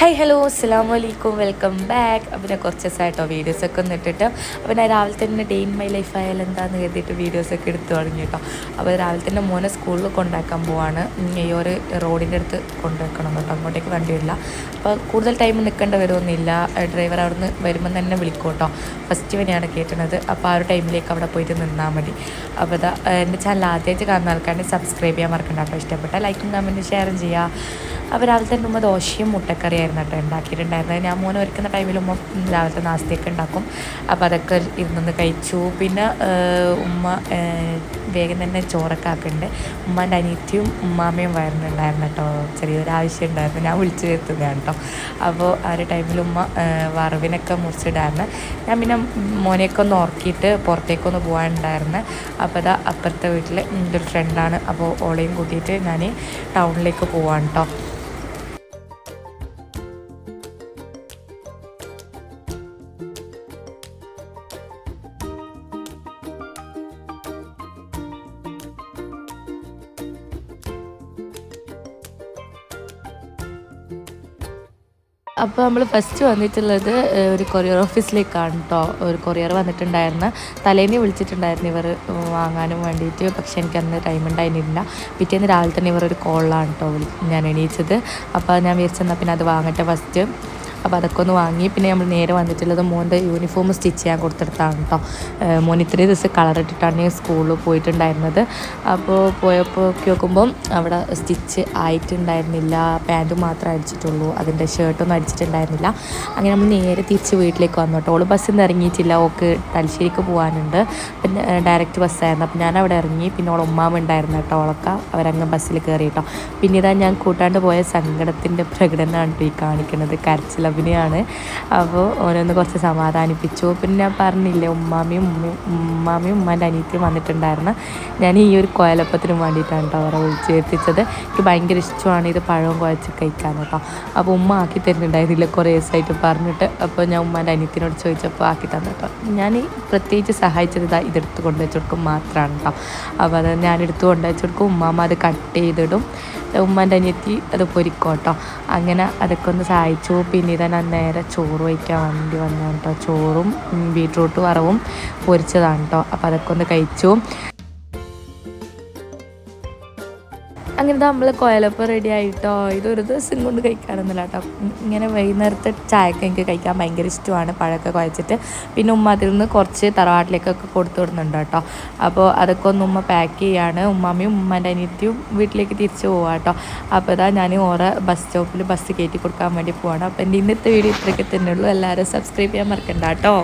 Hi hello അസ്സാം വലൈക്കും welcome back അപ്പം ഞാൻ കുറച്ച് ദിവസമായിട്ടോ വീഡിയോസൊക്കെ ഒന്ന് ഇട്ടിട്ട്. അപ്പം ഞാൻ രാവിലെ തന്നെ ഡേ ഇൻ മൈ ലൈഫ് ആയാലും എന്താന്ന് കരുതിയിട്ട് വീഡിയോസൊക്കെ എടുത്തു തുടങ്ങി കേട്ടോ. അപ്പോൾ രാവിലെ തന്നെ മോനെ സ്കൂളിൽ കൊണ്ടാക്കാൻ പോവാണ്. ഈ ഒരു റോഡിന്റെ അടുത്ത് കൊണ്ടുവെക്കണം കേട്ടോ. അങ്ങോട്ടേക്ക് വണ്ടി വരില്ല. അപ്പോൾ കൂടുതൽ ടൈം നിൽക്കേണ്ട വരുമൊന്നുമില്ല ഡ്രൈവർ അവിടുന്ന് വരുമ്പം തന്നെ വിളിക്കും കേട്ടോ. ഫസ്റ്റ് വരെയാണ് കേട്ടണത് അപ്പോൾ ആ ഒരു ടൈമിലേക്ക് അവിടെ പോയിട്ട് നിന്നാൽ മതി. അപ്പോൾ ഇതാ എന്റെ ചാനൽ ആദ്യമായിട്ട് കാണുന്ന ആൾക്കാരെ സബ്സ്ക്രൈബ് ചെയ്യാൻ മറക്കണ്ട അപ്പോൾ ഇഷ്ടപ്പെട്ട ലൈക്കും കമന്റും ഷെയറും ചെയ്യുക. അപ്പോൾ രാവിലെ തന്നെ ഉമ്മ ദോശയും മുട്ടക്കറിയായിരുന്നു കേട്ടോ ഉണ്ടാക്കിയിട്ടുണ്ടായിരുന്നത്. ഞാൻ മോനെ ഒരുക്കുന്ന ടൈമിൽ ഉമ്മ രാവിലത്തെ നാസ്തിയൊക്കെ ഉണ്ടാക്കും. അപ്പോൾ അതൊക്കെ ഇരുന്നൊന്ന് കഴിച്ചു. പിന്നെ ഉമ്മ വേഗം തന്നെ ചോറൊക്കെ ആക്കുന്നുണ്ട് ഉമ്മാന്റെ അനിയത്തിയും ഉമ്മാമ്മയും വരുന്നുണ്ടായിരുന്നു കേട്ടോ. ചെറിയൊരു ആവശ്യം ഉണ്ടായിരുന്നു. ഞാൻ വിളിച്ചു വരുത്തുകയാണ് കേട്ടോ. അപ്പോൾ ആ ഒരു ടൈമിൽ ഉമ്മ വറവിനൊക്കെ മുറിച്ചിടായിരുന്നു. ഞാൻ പിന്നെ മോനെയൊക്കെ ഒന്ന് ഉറക്കിയിട്ട് പുറത്തേക്കൊന്ന് പോകാനുണ്ടായിരുന്നു അപ്പോൾ അതാ അപ്പുറത്തെ വീട്ടിൽ എന്റെ ഒരു ഫ്രണ്ടാണ് അപ്പോൾ ഓളെയും കൂട്ടിയിട്ട് ഞാൻ ടൗണിലേക്ക് പോവാണ് കേട്ടോ. അപ്പോൾ നമ്മൾ ഫസ്റ്റ് വന്നിട്ടുള്ളത് ഒരു കൊറിയർ ഓഫീസിലേക്കാണ് കേട്ടോ ഒരു കൊറിയർ വന്നിട്ടുണ്ടായിരുന്നു. തലേന്ന് വിളിച്ചിട്ടുണ്ടായിരുന്നു ഇവർ വാങ്ങാനും വേണ്ടിയിട്ട് പക്ഷേ എനിക്ക് അന്ന് ടൈം ഉണ്ടായിരുന്നില്ല. പിറ്റേന്ന് രാവിലെ തന്നെ ഇവർ ഒരു കോളിലാണ് കേട്ടോ ഞാൻ എണീച്ചത്. അപ്പോൾ ഞാൻ വിചാരിച്ചെന്നാൽ പിന്നെ അത് വാങ്ങട്ടെ ഫസ്റ്റ് അപ്പോൾ അതൊക്കെ ഒന്ന് വാങ്ങി. പിന്നെ നമ്മൾ നേരെ വന്നിട്ടുള്ളത് മോന്റെ യൂണിഫോം സ്റ്റിച്ച് ചെയ്യാൻ കൊടുത്തെടുത്താണ് കേട്ടോ മോൻ ഇത്രയും ദിവസം കളർ ഇട്ടിട്ടാണ് ഞാൻ സ്കൂളിൽ പോയിട്ടുണ്ടായിരുന്നത്. അപ്പോൾ പോയപ്പോൾ നോക്കുമ്പം അവിടെ സ്റ്റിച്ച് ആയിട്ടുണ്ടായിരുന്നില്ല. പാന്റ് മാത്രമേ അടിച്ചിട്ടുള്ളൂ. അതിന്റെ ഷർട്ടൊന്നും അടിച്ചിട്ടുണ്ടായിരുന്നില്ല. അങ്ങനെ നമ്മൾ നേരെ തിരിച്ച് വീട്ടിലേക്ക് വന്നു കേട്ടോ ഓൾ ബസ്സിൽ നിന്ന് ഇറങ്ങിയിട്ടില്ല. ഓക്ക് തലശ്ശേരിക്ക് പോകാനുണ്ട് പിന്നെ ഡയറക്റ്റ് ബസ്സായിരുന്നു അപ്പോൾ ഞാൻ അവിടെ ഇറങ്ങി. പിന്നെ ഓൾ ഉമ്മാമ ഉണ്ടായിരുന്നു കേട്ടോ ഓളൊക്കെ അവരങ്ങ് ബസ്സിൽ കയറി കേട്ടോ പിന്നെ ഇതാ ഞാൻ കൂട്ടാണ്ട് പോയ സങ്കടത്തിന്റെ പ്രകടനമാണ് ഈ കാണിക്കുന്നത് കരച്ചിലഭിനയാണ് അപ്പോൾ ഓരോന്ന് കുറച്ച് സമാധാനിപ്പിച്ചു. പിന്നെ ഞാൻ പറഞ്ഞില്ലേ ഉമ്മാമയും ഉമ്മാമയും ഉമ്മാന്റെ അനിയത്തിയും വന്നിട്ടുണ്ടായിരുന്നു. ഞാൻ ഈ ഒരു കോയലപ്പത്തിനും വേണ്ടിയിട്ടാണ് കേട്ടോ അവരെ വിളിച്ച് എത്തിച്ചത് എനിക്ക് ഭയങ്കര ഇഷ്ടമാണ് ഇത് പഴവും കുഴച്ച് കഴിക്കാൻ കേട്ടോ. അപ്പോൾ ഉമ്മ ആക്കി തരുന്നുണ്ടായിരുന്നില്ല കുറേ ദിവസമായിട്ട് പറഞ്ഞിട്ട്. അപ്പോൾ ഞാൻ ഉമ്മാന്റെ അനിയത്തിനോട് ചോദിച്ചപ്പോൾ ആക്കി തന്നു കേട്ടോ. ഞാൻ പ്രത്യേകിച്ച് സഹായിച്ചത് ഇതാ ഇതെടുത്ത് കൊണ്ടുവച്ചു കൊടുക്കും മാത്രമാണ് കേട്ടോ. അപ്പോൾ അത് ഞാൻ എടുത്ത് കൊണ്ടുവച്ച് കൊടുക്കും. ഉമ്മാമ്മ അത് കട്ട് ചെയ്തിടും. ഉമ്മാന്റെ അനിയത്തി അത് പൊരിക്കോട്ടോ അങ്ങനെ അതൊക്കെ ഒന്ന് സഹായിച്ചു. പിന്നെ ഞാൻ നേരെ ചോറ് വയ്ക്കാൻ വേണ്ടി വന്നു കേട്ടോ. ചോറും ബീട്രൂട്ട് വറവും പൊരിച്ചതാണ് കേട്ടോ. അപ്പോൾ അതൊക്കെ ഒന്ന് കഴിച്ചു. അങ്ങനെ നമ്മൾ കോയലപ്പം റെഡി ആയിട്ടോ ഇതൊരു ദിവസം കൊണ്ട് കഴിക്കാറൊന്നുമില്ല കേട്ടോ. ഇങ്ങനെ വൈകുന്നേരത്തെ ചായക്ക് എനിക്ക് കഴിക്കാൻ ഭയങ്കര ഇഷ്ടമാണ്. പഴമൊക്കെ കുഴച്ചിട്ട്. പിന്നെ ഉമ്മ അതിൽ നിന്ന് കുറച്ച് തറവാട്ടിലേക്കൊക്കെ കൊടുത്തു വിടുന്നുണ്ട് കേട്ടോ. അപ്പോൾ അതൊക്കെ ഒന്ന് ഉമ്മ പാക്ക് ചെയ്യാണ്. ഉമ്മാമ്മയും ഉമ്മന്റെ അനിയത്തിയും വീട്ടിലേക്ക് തിരിച്ചു പോവാം കേട്ടോ. അപ്പോൾ ഇതാ ഞാൻ ഓരോ ബസ് സ്റ്റോപ്പിൽ ബസ് കയറ്റി കൊടുക്കാൻ വേണ്ടി പോവാണ്. അപ്പോൾ എന്റെ ഇന്നത്തെ വീഡിയോ ഇത്രയൊക്കെ തന്നെയുള്ളൂ എല്ലാവരും സബ്സ്ക്രൈബ് ചെയ്യാൻ മറക്കണ്ട കേട്ടോ.